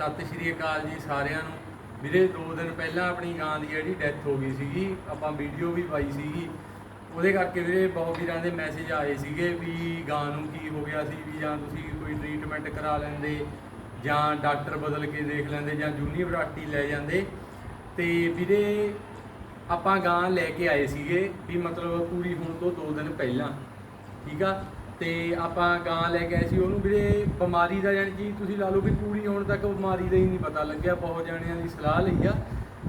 ਸਤਿ ਸ਼੍ਰੀ ਅਕਾਲ ਜੀ ਸਾਰਿਆਂ ਨੂੰ। ਵੀਰੇ 2 ਦਿਨ ਪਹਿਲਾਂ ਆਪਣੀ ਗਾਂ ਦੀ ਜਿਹੜੀ ਡੈਥ ਹੋ ਗਈ ਸੀਗੀ, ਆਪਾਂ ਵੀਡੀਓ ਵੀ ਪਾਈ ਸੀਗੀ। ਉਹਦੇ ਕਰਕੇ ਵੀਰੇ ਬਹੁਤ ਵੀਰਾਂ ਦੇ ਮੈਸੇਜ ਆਏ ਸੀਗੇ ਵੀ ਗਾਂ ਨੂੰ ਕੀ ਹੋ ਗਿਆ ਸੀ, ਵੀ ਜਾਂ ਤੁਸੀਂ ਕੋਈ ਟ੍ਰੀਟਮੈਂਟ ਕਰਾ ਲੈਂਦੇ, ਜਾਂ ਡਾਕਟਰ ਬਦਲ ਕੇ ਦੇਖ ਲੈਂਦੇ, ਜਾਂ ਜੂਨੀ ਲੈ ਜਾਂਦੇ। ਤੇ ਵੀਰੇ, ਆਪਾਂ ਗਾਂ ਲੈ ਕੇ ਆਏ ਸੀਗੇ ਵੀ ਮਤਲਬ ਪੂਰੀ ਹੋਣ ਤੋਂ 2 ਦਿਨ ਪਹਿਲਾਂ, ਠੀਕ ਆ? ਤੇ ਆਪਾਂ ਗਾਂ ਲੈ ਕੇ ਆਏ ਸੀ, ਉਹਨੂੰ ਵੀਰੇ ਬਿਮਾਰੀ ਦਾ ਜਾਣੀ ਕਿ ਤੁਸੀਂ ਲਾ ਲਓ ਵੀ ਪੂਰੀ ਹੋਣ ਤੱਕ ਬਿਮਾਰੀ ਦਾ ਹੀ ਨਹੀਂ ਪਤਾ ਲੱਗਿਆ, ਬਹੁਤ ਜਣਿਆਂ ਦੀ ਸਲਾਹ ਲਈ ਆ।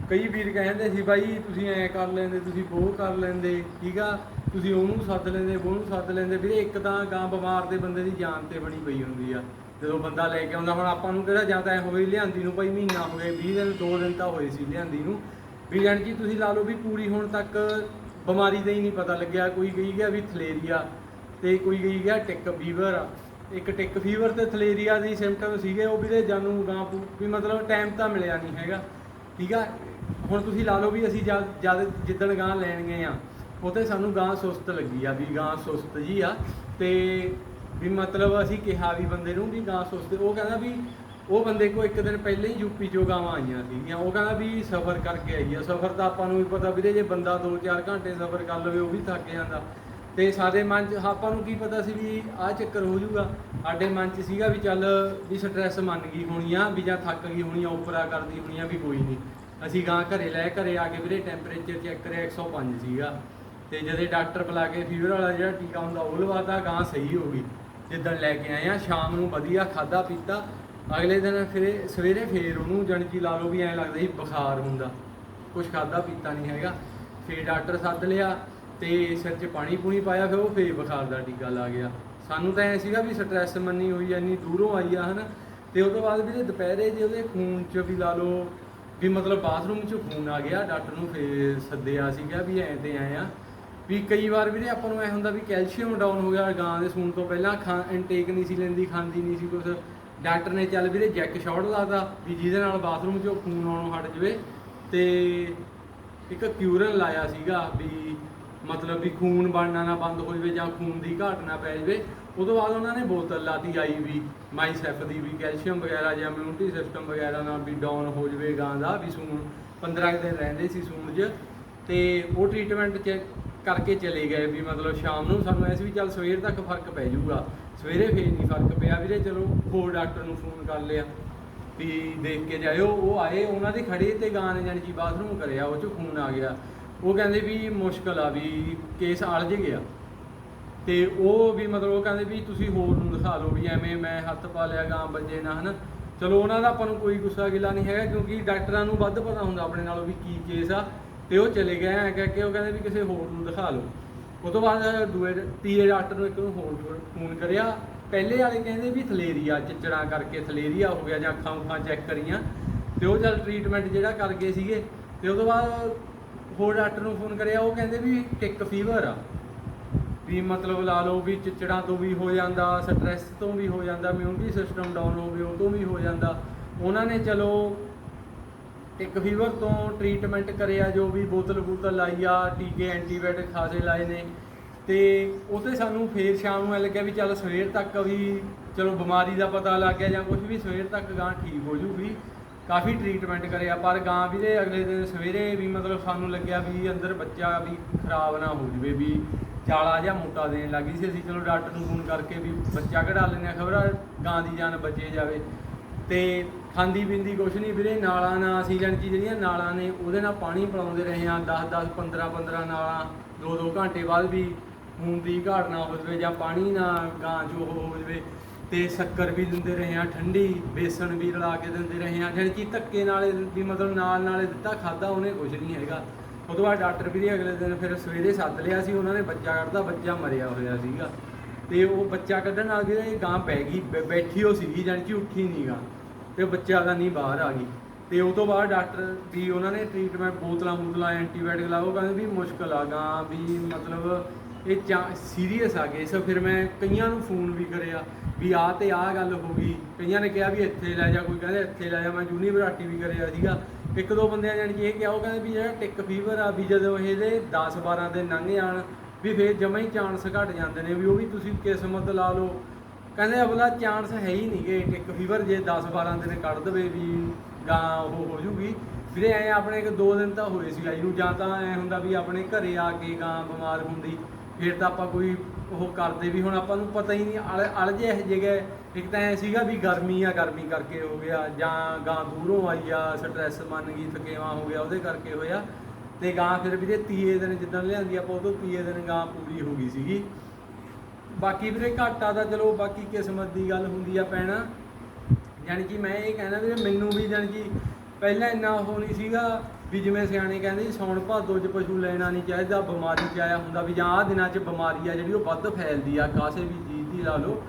ਕਈ ਵੀਰ ਕਹਿੰਦੇ ਸੀ, ਬਾਈ ਤੁਸੀਂ ਐ ਕਰ ਲੈਂਦੇ, ਤੁਸੀਂ ਉਹ ਕਰ ਲੈਂਦੇ, ਠੀਕ ਆ? ਤੁਸੀਂ ਉਹਨੂੰ ਸੱਦ ਲੈਂਦੇ, ਉਹਨੂੰ ਸੱਦ ਲੈਂਦੇ। ਵੀਰੇ ਇੱਕ ਤਾਂ ਗਾਂ ਬਿਮਾਰ ਦੇ ਬੰਦੇ ਦੀ ਜਾਨ ਤੇ ਬਣੀ ਪਈ ਹੁੰਦੀ ਆ, ਜਦੋਂ ਬੰਦਾ ਲੈ ਕੇ ਆਉਂਦਾ। ਹੁਣ ਆਪਾਂ ਨੂੰ ਕਿਹੜਾ ਜਾਂ ਤਾਂ ਐ ਹੋਵੇ ਲਿਆਂਦੀ ਨੂੰ, ਭਾਈ ਮਹੀਨਾ ਹੋ ਗਿਆ 20 ਦਿਨ 2 ਦਿਨ ਤਾਂ ਹੋਏ ਸੀ ਲਿਆਂਦੀ ਨੂੰ। ਵੀ ਜਾਣੀ ਕਿ ਤੁਸੀਂ ਲਾ ਲਓ ਵੀ ਪੂਰੀ ਹੋਣ ਤੱਕ ਬਿਮਾਰੀ ਦਾ ਹੀ ਨਹੀਂ ਪਤਾ ਲੱਗਿਆ, ਕੋਈ ਕਹੀ ਗਿਆ ਵੀ ਥਲੇਰੀਆ। ਤੇ ਕੋਈ ਗਈ ਗਿਆ ਟਿਕ ਫੀਵਰ ਆ। ਇੱਕ ਟਿਕ ਫੀਵਰ ਤੇ ਥਲੇਰੀਆ ਦੀ ਸਿੰਪਟਮ ਸੀਗੇ, ਉਹ ਵੀਰੇ ਜਾਨੂੰ ਗਾਂ ਪੂ- ਵੀ ਮਤਲਬ ਟਾਈਮ ਤਾਂ ਮਿਲਿਆ ਨਹੀਂ ਹੈਗਾ। ਠੀਕ ਆ? ਹੁਣ ਤੁਸੀਂ ਲਾ ਲਓ ਵੀ ਅਸੀਂ ਜਦ ਜਦ ਜਿੱਦਣ ਗਾਂ ਲੈਣ ਗਏ ਆ ਉਤੇ ਸਾਨੂੰ ਗਾਂ ਸੁਸਤ ਲੱਗੀ ਆ ਵੀ ਗਾਂ ਸੁਸਤ ਜੀ ਆ। ਤੇ ਵੀ ਮਤਲਬ ਅਸੀਂ ਕਿਹਾ ਵੀ ਬੰਦੇ ਨੂੰ ਵੀ ਗਾਂ ਸੁਸਤ ਉਹ ਕਹਿੰਦਾ ਵੀ ਉਹ ਬੰਦੇ ਕੋ ਇੱਕ ਦਿਨ ਪਹਿਲਾਂ ਹੀ ਯੂਪੀ ਚੋਂ ਗਾਵਾਂ ਆਈਆਂ ਸੀਗੀਆਂ। ਉਹ ਕਹਿੰਦਾ ਵੀ ਸਫ਼ਰ ਕਰਕੇ ਆਈ ਆ। ਸਫ਼ਰ ਤਾਂ ਆਪਾਂ ਨੂੰ ਵੀ ਪਤਾ ਵੀਰੇ, ਜੇ ਬੰਦਾ 2-4 ਘੰਟੇ ਸਫ਼ਰ ਕਰ ਲਵੇ, ਉਹ ਵੀ ਥੱਕ ਜਾਂਦਾ। ਤੇ ਸਾਡੇ ਮਨ 'ਚ, ਆਪਾਂ ਨੂੰ ਕੀ ਪਤਾ ਸੀ ਵੀ ਆਹ ਚੱਕਰ ਹੋ ਜਾਊਗਾ। ਸਾਡੇ ਮਨ 'ਚ ਸੀਗਾ ਵੀ ਚੱਲ ਵੀ ਸਟ੍ਰੈਸ ਮੰਨ ਗਈ ਹੋਣੀ ਆ, ਵੀ ਜਾਂ ਥੱਕ ਗਈ ਹੋਣੀ ਆ, ਉਪਰਾ ਕਰਦੀ ਹੋਣੀ ਆ ਵੀ ਕੋਈ ਨਹੀਂ ਅਸੀਂ ਗਾਂ ਘਰੇ ਲੈ ਘਰੇ ਆ ਕੇ ਵੀਰੇ ਟੈਂਪਰੇਚਰ ਚੈੱਕ ਕਰਿਆ 105 ਸੀਗਾ। ਤੇ ਜਦੋਂ ਡਾਕਟਰ ਬੁਲਾ ਕੇ ਫੀਵਰ ਵਾਲਾ ਜਿਹੜਾ ਟੀਕਾ ਹੁੰਦਾ, ਉਹ ਲਵਾਤਾ ਗਾਂ ਸਹੀ ਹੋ ਗਈ। ਜਿੱਦਣ ਲੈ ਕੇ ਆਏ ਆ, ਸ਼ਾਮ ਨੂੰ ਵਧੀਆ ਖਾਦਾ ਪੀਤਾ। ਅਗਲੇ ਦਿਨ ਫਿਰ ਸਵੇਰੇ ਫੇਰ ਉਹਨੂੰ ਜਾਣੀ ਕਿ ਲਾ ਲਓ ਵੀ ਐਂ ਲੱਗਦਾ ਸੀ ਬੁਖਾਰ ਹੁੰਦਾ। ਕੁਝ ਖਾਦਾ ਪੀਤਾ ਨਹੀਂ ਹੈਗਾ। ਫੇਰ ਡਾਕਟਰ ਸੱਦ ਲਿਆ। ਤੇ ਸਿਰ 'ਚ ਪਾਣੀ ਪੂਣੀ ਪਾਇਆ ਫਿਰ ਉਹ ਫੇਰ ਬੁਖਾਰ ਦਾ ਟੀਕਾ ਲਾ ਗਿਆ। ਸਾਨੂੰ ਤਾਂ ਐ ਸੀਗਾ ਵੀ ਸਟ੍ਰੈਸ ਮੰਨੀ ਹੋਈ ਐ ਇੰਨੀ ਦੂਰੋਂ ਆਈ ਆ, ਹਨਾ। ਤੇ ਉਹ ਤੋਂ ਬਾਅਦ ਵੀ ਦੁਪਹਿਰੇ ਜੇ ਉਹਦੇ ਖੂਨ 'ਚ ਵੀ ਲਾ ਲਓ, ਵੀ ਮਤਲਬ ਬਾਥਰੂਮ 'ਚ ਖੂਨ ਆ ਗਿਆ ਡਾਕਟਰ ਨੂੰ ਫੇਰ ਸੱਦਿਆ ਸੀਗਾ ਵੀ ਐਂ ਤੇ ਆਏ ਆ। ਵੀ ਕਈ ਵਾਰ ਵੀਰੇ ਆਪਾਂ ਨੂੰ ਐ ਹੁੰਦਾ ਵੀ ਕੈਲਸ਼ੀਅਮ ਡਾਊਨ ਹੋ ਗਿਆ ਗਾਂ ਦੇ ਸੂਣ ਤੋਂ ਪਹਿਲਾਂ, ਖਾਂ ਇਨਟੇਕ ਨਹੀਂ ਸੀ ਲੈਂਦੀ, ਖਾਂਦੀ ਨਹੀਂ ਸੀ ਕੁਝ ਡਾਕਟਰ ਨੇ ਚੱਲ ਵੀਰੇ ਜੈਕ ਸ਼ਾਟ ਲਾਤਾ ਵੀ ਜਿਹਦੇ ਨਾਲ ਬਾਥਰੂਮ 'ਚੋਂ ਖੂਨ ਆਉਣੋਂ ਹਟ ਜਵੇ। ਤੇ ਇੱਕ ਕਿਊਰਨ ਲਾਇਆ ਸੀਗਾ ਵੀ ਮਤਲਬ ਵੀ ਖੂਨ ਬਣਨਾ ਨਾ ਬੰਦ ਹੋ ਜਵੇ ਜਾਂ ਖੂਨ ਦੀ ਘਾਟ ਨਾ ਪੈ ਜਵੇ ਉਹ ਤੋਂ ਬਾਅਦ ਉਹਨਾਂ ਨੇ ਬੋਤਲ ਲਾਤੀ ਆਈ ਵੀ ਮਾਈਸੈਫ ਦੀ ਵੀ ਕੈਲਸ਼ੀਅਮ ਵਗੈਰਾ ਜਾਂ ਇਮਿਊਨਿਟੀ ਸਿਸਟਮ ਵਗੈਰਾ ਨਾਲ ਵੀ ਡਾਊਨ ਹੋ ਜਵੇ ਗਾਂ ਦਾ, ਵੀ ਸੂਣ 15 ਕੁ ਦਿਨ ਰਹਿੰਦੇ ਸੀ ਸੂਣ 'ਚ, ਤੇ ਉਹ ਟ੍ਰੀਟਮੈਂਟ ਚ ਕਰਕੇ ਚਲੇ ਗਏ ਵੀ ਮਤਲਬ ਸ਼ਾਮ ਨੂੰ ਸਾਨੂੰ ਐਸੀ ਵੀ ਚੱਲ ਸਵੇਰ ਤੱਕ ਫ਼ਰਕ ਪੈ ਜਾਊਗਾ। ਸਵੇਰੇ ਫੇਰ ਨਹੀਂ ਫ਼ਰਕ ਪਿਆ ਵੀਰੇ, ਚਲੋ ਹੋਰ ਡਾਕਟਰ ਨੂੰ ਫੋਨ ਕਰ ਲਿਆ ਵੀ ਦੇਖ ਕੇ ਜਾਇਓ। ਉਹ ਆਏ, ਉਹਨਾਂ ਦੇ ਖੜੇ ਤੇ ਗਾਂ ਨੇ ਜਾਣੀ ਕਿ ਬਾਥਰੂਮ ਕਰਿਆ, ਉਹ ਚ ਖੂਨ ਆ ਗਿਆ। ਉਹ ਕਹਿੰਦੇ ਵੀ ਮੁਸ਼ਕਲ ਆ ਵੀ ਕੇਸ ਅਲਝ ਗਿਆ। ਤੇ ਉਹ ਵੀ ਮਤਲਬ ਉਹ ਕਹਿੰਦੇ ਵੀ ਤੁਸੀਂ ਹੋਰ ਨੂੰ ਦਿਖਾ ਲਓ ਵੀ ਐਵੇਂ ਮੈਂ ਹੱਥ ਪਾ ਲਿਆ ਗਾਂ ਬੱਜੇ ਨਾ, ਹਨਾ। ਚਲੋ ਉਹਨਾਂ ਦਾ ਆਪਾਂ ਨੂੰ ਕੋਈ ਗੁੱਸਾ ਗਿਲਾ ਨਹੀਂ ਹੈਗਾ ਕਿਉਂਕਿ ਡਾਕਟਰਾਂ ਨੂੰ ਵੱਧ ਪਤਾ ਹੁੰਦਾ ਆਪਣੇ ਨਾਲੋਂ ਵੀ ਕੀ ਕੇਸ ਆ ਤੇ ਉਹ ਚਲੇ ਗਏ ਐ ਕਹਿ ਕੇ ਉਹ ਕਹਿੰਦੇ ਵੀ ਕਿਸੇ ਹੋਰ ਨੂੰ ਦਿਖਾ ਲਓ। ਉਹ ਤੋਂ ਬਾਅਦ ਦੂਏ ਤੀਏ ਡਾਕਟਰ ਨੂੰ ਇੱਕ ਨੂੰ ਹੋਰ ਫੋਨ ਕਰਿਆ। ਪਹਿਲੇ ਵਾਲੇ ਕਹਿੰਦੇ ਵੀ ਥਲੇਰੀਆ, ਚਿਚੜਾ ਕਰਕੇ ਥਲੇਰੀਆ ਹੋ ਗਿਆ ਜਾਂ ਅੱਖਾਂ ਉੱਖਾਂ ਚੈੱਕ ਕਰੀਆਂ। ਤੇ ਉਹ ਚੱਲ ਟ੍ਰੀਟਮੈਂਟ ਜਿਹੜਾ ਕਰ ਗਏ ਸੀਗੇ। ਤੇ ਉਹ ਤੋਂ ਬਾਅਦ ਹੋਰ ਡਾਕਟਰ ਨੂੰ ਫੋਨ ਕਰਿਆ, ਉਹ ਕਹਿੰਦੇ ਵੀ ਟਿਕ ਫੀਵਰ ਆ। ਵੀ ਮਤਲਬ ਲਾ ਲਓ ਵੀ ਚਿਚੜਾਂ ਤੋਂ ਵੀ ਹੋ ਜਾਂਦਾ ਸਟ੍ਰੈਸ ਤੋਂ ਵੀ ਹੋ ਜਾਂਦਾ ਇਮਿਊਨਿਟੀ ਸਿਸਟਮ ਡਾਊਨ ਹੋਵੇ ਉਹ ਤੋਂ ਵੀ ਹੋ ਜਾਂਦਾ। ਉਹਨਾਂ ਨੇ ਚਲੋ ਟਿਕ ਫੀਵਰ ਤੋਂ ਟ੍ਰੀਟਮੈਂਟ ਕਰਿਆ, ਜੋ ਵੀ ਬੋਤਲ ਬੋਤਲ ਲਾਈ ਆ, ਟੀਕੇ ਐਂਟੀਬਾਇਓਟਿਕ ਖਾਸੇ ਲਾਏ ਨੇ। ਤੇ ਉਤੇ ਸਾਨੂੰ ਫੇਰ ਸ਼ਾਮ ਨੂੰ ਐ ਲੱਗਿਆ ਵੀ ਚੱਲ ਸਵੇਰ ਤੱਕ ਵੀ ਚਲੋ ਬਿਮਾਰੀ ਦਾ ਪਤਾ ਲੱਗ ਗਿਆ ਜਾਂ ਕੁਝ ਵੀ, ਸਵੇਰ ਤੱਕ ਗਾਂ ਠੀਕ ਹੋ ਜੂਗੀ। ਕਾਫੀ ਟ੍ਰੀਟਮੈਂਟ ਕਰਿਆ ਪਰ ਗਾਂ ਵੀ ਦੇ ਅਗਲੇ ਦਿਨ ਸਵੇਰੇ ਵੀ ਮਤਲਬ ਸਾਨੂੰ ਲੱਗਿਆ ਵੀ ਅੰਦਰ ਬੱਚਾ ਵੀ ਖਰਾਬ ਨਾ ਹੋ ਜਵੇ, ਵੀ ਚਾਲਾ ਜਾਂ ਮੋਟਾ ਦੇਣ ਲੱਗੀ ਸੀ। ਅਸੀਂ ਚਲੋ ਡਾਕਟਰ ਨੂੰ ਫੋਨ ਕਰਕੇ ਵੀ ਬੱਚਾ ਕਢਾ ਲੈਂਦੇ ਆ ਖਬਰ ਗਾਂ ਦੀ ਜਾਨ ਬਚੇ ਜਾਵੇ। ਤੇ ਖਾਂਦੀ ਪੀਂਦੀ ਕੁਛ ਨਹੀਂ ਵੀਰੇ, ਨਾਲਾਂ ਨਾਲ ਅਸੀਂ ਜਾਣੀ ਕਿ ਜਿਹੜੀਆਂ ਨਾਲਾਂ ਨੇ, ਉਹਦੇ ਨਾਲ ਪਾਣੀ ਪਿਲਾਉਂਦੇ ਰਹੇ ਆ 10 10 15 15 ਨਾਲਾਂ 2 2 ਘੰਟੇ ਬਾਅਦ ਵੀ ਖੂਨ ਦੀ ਘਾਟ ਨਾ ਹੋ ਜਵੇ ਜਾਂ ਪਾਣੀ ਨਾ ਗਾਂ ਜੋ ਹੋ ਜਵੇ। ਤੇ ਸ਼ੱਕਰ ਵੀ ਦਿੰਦੇ ਰਹੇ ਆ ਠੰਡੀ ਬੇਸਣ ਵੀ ਰਲਾ ਕੇ ਦਿੰਦੇ ਰਹੇ ਆ ਜਾਣੀ ਕਿ ਧੱਕੇ ਨਾਲ ਵੀ ਮਤਲਬ ਨਾਲ ਨਾਲੇ ਦਿੱਤਾ ਖਾਦਾ ਉਹਨੇ ਕੁਝ ਨਹੀਂ ਹੈਗਾ। ਉਹ ਤੋਂ ਬਾਅਦ ਡਾਕਟਰ ਵੀ ਨੇ ਅਗਲੇ ਦਿਨ ਫਿਰ ਸਵੇਰੇ ਸੱਦ ਲਿਆ ਸੀ, ਉਹਨਾਂ ਨੇ ਬੱਚਾ ਕੱਢਦਾ, ਬੱਚਾ ਮਰਿਆ ਹੋਇਆ ਸੀਗਾ। ਤੇ ਉਹ ਬੱਚਾ ਕੱਢਣ ਨਾਲ ਵੀ ਇਹ ਗਾਂ ਪੈ ਗਈ, ਬੈ- ਬੈਠੀ ਹੋ ਸੀਗੀ, ਜਾਣੀ ਕਿ ਉੱਠੀ ਨਹੀਂ ਗਾਂ। ਤੇ ਬੱਚਾ ਦਾ ਨਹੀਂ ਬਾਹਰ ਆ ਗਈ। ਤੇ ਉਹ ਤੋਂ ਬਾਅਦ ਡਾਕਟਰ ਵੀ ਉਹਨਾਂ ਨੇ ਟ੍ਰੀਟਮੈਂਟ ਬੋਤਲਾਂ ਬੋਤਲਾਂ, ਐਂਟੀਬਾਇਓਟਿਕ ਲਾਓ ਕਹਿੰਦੇ ਵੀ ਮੁਸ਼ਕਲ ਆ ਗਾਂ ਵੀ ਮਤਲਬ ਇਹ ਸੀਰੀਅਸ ਆ ਗਏ। ਸੋ ਫਿਰ ਮੈਂ ਕਈਆਂ ਨੂੰ ਫੋਨ ਵੀ ਕਰਿਆ ਵੀ ਆਹ ਤੇ ਆਹ ਗੱਲ ਹੋ ਗਈ। ਕਈਆਂ ਨੇ ਕਿਹਾ ਵੀ ਇੱਥੇ ਲੈ ਜਾ, ਕੋਈ ਕਹਿੰਦੇ ਇੱਥੇ ਲੈ ਜਾ। ਮੈਂ ਯੂਨੀਵਰਸਿਟੀ ਵੀ ਕਰਿਆ ਸੀਗਾ। ਇੱਕ ਦੋ ਬੰਦਿਆਂ ਜਾਣੀ ਕਿ ਇਹ ਕਿਹਾ, ਉਹ ਕਹਿੰਦੇ ਵੀ ਜਿਹੜਾ ਟਿਕ ਫੀਵਰ ਆ, ਵੀ ਜਦੋਂ ਇਹਦੇ 10 12 ਦਿਨ ਲੰਘ ਜਾਣ, ਵੀ ਫੇਰ ਜਮਾਂ ਹੀ ਚਾਂਸ ਘਟ ਜਾਂਦੇ ਨੇ ਵੀ ਉਹ ਵੀ ਤੁਸੀਂ ਕਿਸਮਤ ਲਾ ਲਓ। ਕਹਿੰਦੇ ਅਗਲਾ ਚਾਂਸ ਹੈ ਹੀ ਨਹੀਂ ਕਿ ਟਿਕ ਫੀਵਰ ਜੇ 10 12 ਦਿਨ ਕੱਢ ਦਵੇ ਵੀ ਗਾਂ ਉਹ ਹੋ ਜੂਗੀ। ਵੀਰੇ, ਐ ਆਪਣੇ ਇੱਕ ਦੋ ਦਿਨ ਤਾਂ ਹੋਏ ਸੀ ਆਈ ਨੂੰ, ਜਾਂ ਤਾਂ ਐ ਹੁੰਦਾ ਵੀ ਆਪਣੇ ਘਰੇ ਆ ਕੇ ਗਾਂ ਬਿਮਾਰ ਹੁੰਦੀ। ਫਿਰ ਤਾਂ ਆਪਾਂ ਕੋਈ ਉਹ ਕਰਦੇ ਵੀ ਹੁਣ ਆਪਾਂ ਨੂੰ ਪਤਾ ਹੀ ਨਹੀਂ, ਅਲ ਅਲ ਜੇ ਇਹ ਜਗ੍ਹਾ ਇੱਕ ਤਾਂ ਐ ਸੀਗਾ ਵੀ ਗਰਮੀ ਆ, ਗਰਮੀ ਕਰਕੇ ਹੋ ਗਿਆ, ਜਾਂ ਗਾਂ ਦੂਰੋਂ ਆਈ ਆ ਸਟ੍ਰੈਸ ਮੰਨ ਗਈ, ਥਕੇਵਾ ਹੋ ਗਿਆ, ਉਹਦੇ ਕਰਕੇ ਹੋਇਆ। ਤੇ ਗਾਂ ਫਿਰ ਵੀਰੇ ਤੀਏ ਦਿਨ ਜਿੱਦਾਂ ਲਿਆਂਦੀ, ਆਪਾਂ ਉਦੋਂ ਤੀਏ ਦਿਨ ਗਾਂ ਪੂਰੀ ਹੋ ਗਈ ਸੀਗੀ। ਬਾਕੀ ਵੀਰੇ ਘਾਟਾ ਦਾ ਚਲੋ ਬਾਕੀ ਕਿਸਮਤ ਦੀ ਗੱਲ ਹੁੰਦੀ ਆ ਪੈਣਾ। ਯਾਨੀ ਕਿ ਮੈਂ ਇਹ ਕਹਿਣਾ ਵੀਰੇ, ਮੈਨੂੰ ਵੀ ਯਾਨੀ ਕਿ ਪਹਿਲਾਂ ਇੰਨਾ ਉਹ ਨਹੀਂ ਸੀਗਾ ਵੀ ਜਿਵੇਂ ਸਿਆਣੇ ਕਹਿੰਦੇ ਸੀ, ਸੌਣ ਭਾਦੋ 'ਚ ਪਸ਼ੂ ਲੈਣਾ ਨਹੀਂ ਚਾਹੀਦਾ ਬਿਮਾਰੀ 'ਚ ਆਇਆ ਹੁੰਦਾ ਵੀ ਜਾਂ ਆਹ ਦਿਨਾਂ 'ਚ ਬਿਮਾਰੀ ਆ ਜਿਹੜੀ ਉਹ ਵੱਧ ਫੈਲਦੀ ਆ ਕਾਸੇ ਵੀ ਚੀਜ਼ ਦੀ ਲਾ ਲਓ।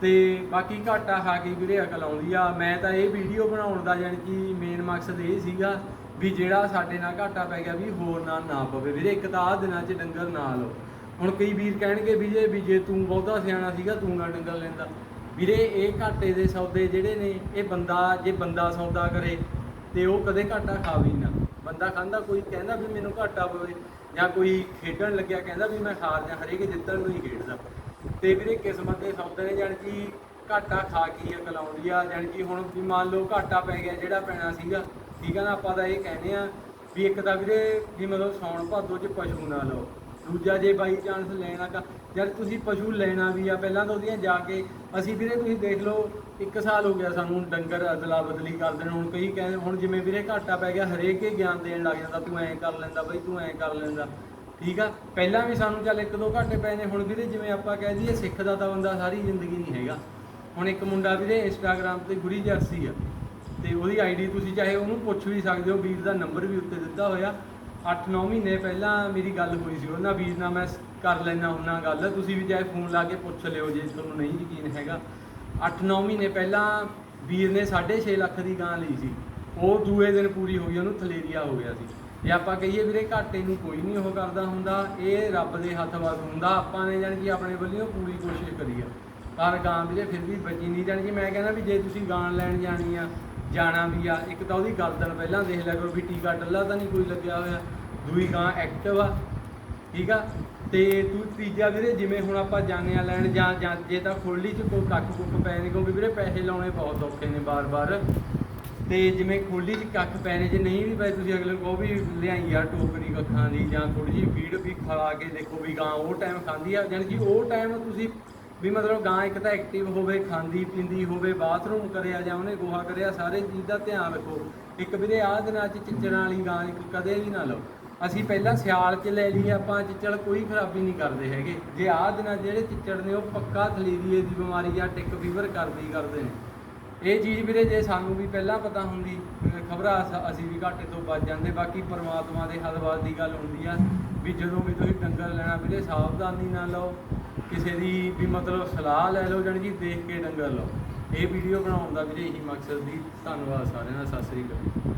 ਤੇ ਬਾਕੀ ਘਾਟਾ ਖਾ ਕੇ ਵੀਰੇ ਅਕਲ ਆਉਂਦੀ ਆ। ਮੈਂ ਤਾਂ ਇਹ ਵੀਡੀਓ ਬਣਾਉਣ ਦਾ ਯਾਨੀ ਕਿ ਮੇਨ ਮਕਸਦ ਇਹ ਸੀਗਾ ਵੀ ਜਿਹੜਾ ਸਾਡੇ ਨਾਲ ਘਾਟਾ ਪੈ ਗਿਆ ਵੀ ਹੋਰ ਨਾਲ ਨਾ ਪਵੇ। ਵੀਰੇ ਇੱਕ ਤਾਂ ਆਹ ਦਿਨਾਂ 'ਚ ਡੰਗਰ ਨਾ ਲਓ। ਹੁਣ ਕਈ ਵੀਰ ਕਹਿਣਗੇ ਵੀ ਜੇ ਵੀ ਜੇ ਤੂੰ ਬਹੁਤਾ ਸਿਆਣਾ ਸੀਗਾ ਤੂੰ ਨਾ ਡੰਗਰ ਲੈਂਦਾ। ਵੀਰੇ ਇਹ ਘਾਟੇ ਦੇ ਸੌਦੇ ਜਿਹੜੇ ਨੇ ਇਹ ਬੰਦਾ ਜੇ ਬੰਦਾ ਸੌਦਾ ਕਰੇ ਤੇ ਉਹ ਕਦੇ ਘਾਟਾ ਖਾਵੇ ਨਾ। ਬੰਦਾ ਖਾਂਦਾ, ਕੋਈ ਕਹਿੰਦਾ ਵੀ ਮੈਨੂੰ ਘਾਟਾ ਪਵੇ ਜਾਂ ਕੋਈ ਖੇਡਣ ਲੱਗਿਆ, ਕਹਿੰਦਾ ਵੀ ਮੈਂ ਹਾਰ ਜਾਂ ਹਰੇਕ ਜਿੱਤਣ ਨੂੰ ਹੀ ਖੇਡਦਾ। ਤੇ ਵੀਰੇ ਕਿਸਮਤ ਦੇ ਸ਼ਬਦ ਨੇ, ਜਾਣੀ ਕਿ ਘਾਟਾ ਖਾ ਕੇ ਹੀ ਅਕਲ ਆਉਂਦੀ ਆ, ਜਾਣੀ ਕਿ ਹੁਣ ਵੀ ਮੰਨ ਲਓ ਘਾਟਾ ਪੈ ਗਿਆ, ਜਿਹੜਾ ਪੈਣਾ ਸੀਗਾ, ਠੀਕ ਆ ਨਾ, ਆਪਾਂ ਤਾਂ ਇਹ ਕਹਿੰਦੇ ਆ ਵੀ ਇੱਕ ਤਾਂ ਵੀਰੇ ਵੀ ਮਤਲਬ ਸੌਣ ਭਾਦੋ ਚ ਪਸ਼ੂ ਨਾ ਲਓ। ਦੂਜਾ ਜੇ ਬਾਈ ਚਾਂਸ ਲੈਣਾ ਕਾ ਜਦ ਤੁਸੀਂ ਪਸ਼ੂ ਲੈਣਾ ਵੀ ਆ, ਪਹਿਲਾਂ ਤਾਂ ਉਹਦੀਆਂ ਜਾ ਕੇ ਅਸੀਂ ਵੀਰੇ ਤੁਸੀਂ ਦੇਖ ਲਓ, ਇੱਕ ਸਾਲ ਹੋ ਗਿਆ ਸਾਨੂੰ ਡੰਗਰ ਅਦਲਾ ਬਦਲੀ ਕਰਦੇ ਨੇ, ਹੁਣ ਕਈ ਕਹਿੰਦੇ ਹੁਣ ਜਿਵੇਂ ਵੀਰੇ ਘਾਟਾ ਪੈ ਗਿਆ, ਹਰੇਕ ਹੀ ਗਿਆਨ ਦੇਣ ਲੱਗ ਜਾਂਦਾ, ਤੂੰ ਐਂ ਕਰ ਲੈਂਦਾ ਬਈ, ਤੂੰ ਐਂ ਕਰ ਲੈਂਦਾ। ਠੀਕ ਆ? ਪਹਿਲਾਂ ਵੀ ਸਾਨੂੰ ਚੱਲ ਇੱਕ ਦੋ ਘਾਟੇ ਪਏ ਨੇ ਹੁਣ ਵੀਰੇ ਜਿਵੇਂ ਆਪਾਂ ਕਹਿ ਦਈਏ ਸਿੱਖ ਦਾ ਤਾਂ ਬੰਦਾ ਸਾਰੀ ਜ਼ਿੰਦਗੀ ਨਹੀਂ ਹੈਗਾ। ਹੁਣ ਇੱਕ ਮੁੰਡਾ ਵੀਰੇ ਇੰਸਟਾਗ੍ਰam ਤੇ ਗੁਰੀ ਜਰਸੀ ਆ, ਤੇ ਉਹਦੀ ਆਈਡੀ ਤੁਸੀਂ ਚਾਹੇ ਉਹਨੂੰ ਪੁੱਛ ਵੀ ਸਕਦੇ ਹੋ, ਵੀਰ ਦਾ ਨੰਬਰ ਵੀ ਉੱਤੇ ਦਿੱਤਾ ਹੋਇਆ। 8-9 ਮਹੀਨੇ ਪਹਿਲਾਂ ਮੇਰੀ ਗੱਲ ਹੋਈ ਸੀ ਉਹਨਾਂ ਵੀਰ ਨਾਲ, ਮੈਂ ਕਰ ਲੈਣਾ ਹੁੰਨਾ ਗੱਲ। ਤੁਸੀਂ ਵੀ ਚਾਹੇ ਫੋਨ ਲਾ ਕੇ ਪੁੱਛ ਲਿਓ ਜੇ ਤੁਹਾਨੂੰ ਨਹੀਂ ਯਕੀਨ ਹੈਗਾ। 8-9 ਮਹੀਨੇ ਪਹਿਲਾਂ ਵੀਰ ਨੇ 6.5 ਲੱਖ ਦੀ ਗਾਂ ਲਈ ਸੀ। ਉਹ ਦੂਏ ਦਿਨ ਪੂਰੀ ਹੋ ਗਈ, ਉਹਨੂੰ ਥਲੇਰੀਆ ਹੋ ਗਿਆ ਸੀ। ਜੇ ਆਪਾਂ ਕਹੀਏ ਵੀਰੇ ਘਾਟੇ ਨੂੰ ਕੋਈ ਨਹੀਂ ਉਹ ਕਰਦਾ ਹੁੰਦਾ, ਇਹ ਰੱਬ ਦੇ ਹੱਥ ਵੱਸ ਹੁੰਦਾ। ਆਪਾਂ ਨੇ ਜਾਣੀ ਕਿ ਆਪਣੇ ਵੱਲੋਂ ਪੂਰੀ ਕੋਸ਼ਿਸ਼ ਕਰੀ ਆ। ਪਰ ਗਾਂ ਵੀਰੇ ਫਿਰ ਵੀ ਬਚੀ ਨਹੀਂ। ਜਾਣੀ ਕਿ ਮੈਂ ਕਹਿੰਦਾ ਵੀ ਜੇ ਤੁਸੀਂ ਗਾਂ ਲੈਣ ਜਾਣੀ ਆ ਜਾਣਾ ਵੀ ਆ। ਇੱਕ ਤਾਂ ਉਹਦੀ ਗਰਦਨ ਪਹਿਲਾਂ ਦੇਖ ਲਿਆ ਕਰੋ ਵੀ ਟੀਕਾ ਡੱਲਾ ਤਾਂ ਨਹੀਂ ਕੋਈ ਲੱਗਿਆ ਹੋਇਆ। ਦੂਈ ਗਾਂ ਐਕਟਿਵ ਆ। ਠੀਕ ਆ? ਤੇ ਤੂੰ ਤੀਜਾ ਵੀਰੇ ਜਿਵੇਂ ਹੁਣ ਆਪਾਂ ਜਾਣੇ ਆ ਲੈਣ, ਜਾਂ ਜਾਂ ਜੇ ਤਾਂ ਖੋਲੀ ਚ ਕੋਈ ਕੱਖ ਕੁੱਖ ਪੈ ਨੇ ਕਿਉਂਕਿ ਵੀਰੇ, ਪੈਸੇ ਲਾਉਣੇ ਬਹੁਤ ਔਖੇ ਨੇ ਬਾਰ-ਬਾਰ। ਤੇ ਜਿਵੇਂ ਖੋਲੀ ਚ ਕੱਖ ਪੈ ਨੇ ਜੇ ਨਹੀਂ ਵੀ ਪਏ, ਤੁਸੀਂ ਅਗਲੇ ਨੂੰ ਕਹੋ ਵੀ ਲਿਆਈ ਯਾਰ ਟੋਕਰੀ ਕੱਖਾਂ ਦੀ ਜਾਂ ਥੋੜੀ ਜਿਹੀ ਫੀਡ ਵੀ ਖਵਾ ਕੇ ਦੇਖੋ ਵੀ ਗਾਂ ਉਹ ਟਾਈਮ ਖਾਂਦੀ ਆ। ਜਾਣੀ ਕਿ ਉਹ ਟਾਈਮ ਤੁਸੀਂ ਵੀ ਮਤਲਬ ਗਾਂ ਇੱਕ ਤਾਂ ਐਕਟਿਵ ਹੋਵੇ, ਖਾਂਦੀ, ਪੀਂਦੀ ਹੋਵੇ ਬਾਥਰੂਮ ਕਰਿਆ ਜਾਂ ਉਹਨੇ ਗੋਹਾ ਕਰਿਆ, ਸਾਰੇ ਚੀਜ਼ ਦਾ ਧਿਆਨ ਰੱਖੋ। ਇੱਕ ਵੀਰੇ ਆਹ ਦਿਨਾਂ 'ਚ ਚਿੱਚੜਾਂ ਵਾਲੀ ਗਾਂ ਇੱਕ ਕਦੇ ਵੀ ਨਾ ਲਓ। ਅਸੀਂ ਪਹਿਲਾਂ ਸਿਆਲ 'ਚ ਲੈ ਲਈ ਆਪਾਂ ਚਿੱਚੜ ਕੋਈ ਖਰਾਬੀ ਨਹੀਂ ਕਰਦੇ ਹੈਗੇ। ਜੇ ਆਹ ਦਿਨਾਂ 'ਚ ਜਿਹੜੇ ਚਿੱਚੜ ਨੇ, ਉਹ ਪੱਕਾ ਥਲੀਰੀਏ ਦੀ ਬਿਮਾਰੀ ਜਾਂ ਟਿਕ ਫੀਵਰ ਕਰਦੀ ਕਰਦੇ ਨੇ। ਇਹ ਚੀਜ਼ ਵੀਰੇ ਜੇ ਸਾਨੂੰ ਵੀ ਪਹਿਲਾਂ ਪਤਾ ਹੁੰਦੀ ਖਬਰਾਂ ਅਸੀਂ ਵੀ ਘਾਟੇ ਤੋਂ ਬਚ ਜਾਂਦੇ। ਬਾਕੀ ਪਰਮਾਤਮਾ ਦੇ ਹੱਥ ਦੀ ਗੱਲ ਹੁੰਦੀ ਆ, ਵੀ ਜਦੋਂ ਵੀ ਤੁਸੀਂ ਡੰਗਰ ਲੈਣਾ ਵੀਰੇ, ਸਾਵਧਾਨੀ ਨਾਲ ਲਓ। ਕਿਸੇ ਦੀ ਵੀ ਮਤਲਬ ਸਲਾਹ ਲੈ ਲਓ ਜਾਣੀ ਕਿ ਦੇਖ ਕੇ ਡੰਗਰ ਲਓ। ਇਹ ਵੀਡੀਓ ਬਣਾਉਣ ਦਾ ਵੀਰੇ ਇਹੀ ਮਕਸਦ ਸੀ। ਧੰਨਵਾਦ ਸਾਰਿਆਂ ਦਾ। ਸਤਿ ਸ੍ਰੀ ਅਕਾਲ।